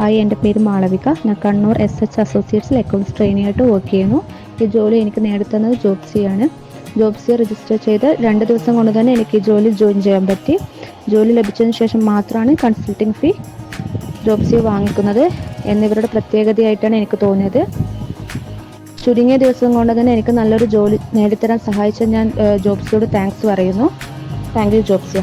Hi എന്റെ പേര് മാളവിക. ഞാൻ കണ്ണൂർ എസ് എച്ച് അസോസിയേറ്റ്സിൽ അക്കൗണ്ട്സ് ട്രെയിനിയായിട്ട് വർക്ക് ചെയ്യുന്നു. ഈ ജോലി എനിക്ക് നേടിത്തന്നത് ജോബ്സിയാണ് ജോബ്സി രജിസ്റ്റർ ചെയ്ത് രണ്ട് ദിവസം കൊണ്ട് തന്നെ എനിക്ക് ഈ ജോലി ജോയിൻ ചെയ്യാൻ പറ്റി. ജോലി ലഭിച്ചതിന് ശേഷം മാത്രമാണ് കൺസൾട്ടിങ് ഫീ ജോബ്സി വാങ്ങിക്കുന്നത് എന്നിവരുടെ പ്രത്യേകതയായിട്ടാണ് എനിക്ക് തോന്നിയത്. ചുരുങ്ങിയ ദിവസം കൊണ്ട് തന്നെ എനിക്ക് നല്ലൊരു ജോലി നേടിത്തരാൻ സഹായിച്ച ഞാൻ ജോബ്സിയോട് താങ്ക്സ് പറയുന്നു. Thank you Jobsia